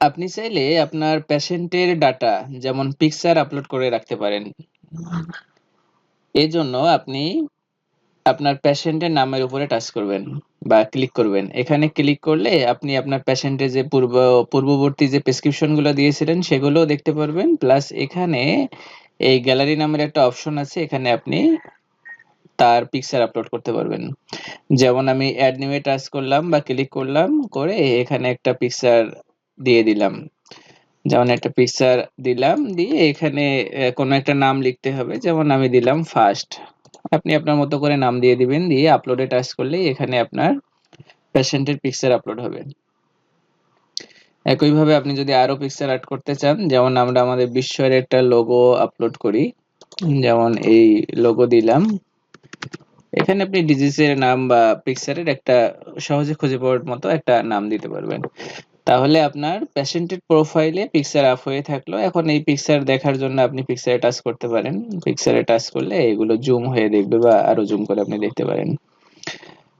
আপনি চাইলে আপনার পেশেন্টের ডাটা যেমন পিকচার আপলোড করে রাখতে পারেন। এজন্য আপনি আপনার পেশেন্টের নামের উপরে টাচ করবেন বা ক্লিক করবেন। এখানে ক্লিক করলে আপনি আপনার পেশেন্টের যে পূর্ব, পূর্ববর্তী যে প্রেসক্রিপশনগুলো দিয়েছিলেন, সেগুলোও দেখতে পারবেন। প্লাস এখানে এই গ্যালারি নামের একটা অপশন আছে, এখানে আপনি তার পিকচার আপলোড করতে পারবেন। যেমন আমি অ্যাড নিউয়ে টাচ করলাম বা ক্লিক করলাম, করে এখানে একটা পিকচার দিয়ে দিলাম। যেমন একটা পিকচার দিলাম, দিয়ে এখানে কোনো একটা নাম লিখতে হবে। যেমন আমি দিলাম ফার্স্ট আপনি আপনার মতো করে নাম দিয়ে দিবেন, দিয়ে আপলোডে টাচ করলেই এখানে আপনার পেশেন্টের পিকচার আপলোড হবে। একইভাবে আপনি যদি আরও পিকচার অ্যাড করতে চান, যেমন আমরা আমাদের বিশ্বের একটা লোগো আপলোড করি। যেমন এই লোগো দিলাম। এখানে আপনি ডিজিজের নাম বা পিকচারের একটা সহজে খুঁজে পাওয়ার মতো একটা নাম দিতে পারবেন। তাহলে আপনার পেশেন্টের প্রোফাইলে পিকচার আপ হয়ে থাকল। এখন এই পিকচার দেখার জন্য আপনি পিকচারে টাচ করতে পারেন। পিকচারে টাচ করলে এগুলো জুম হয়ে দেখবে বা আরও জুম করে আপনি দেখতে পারেন।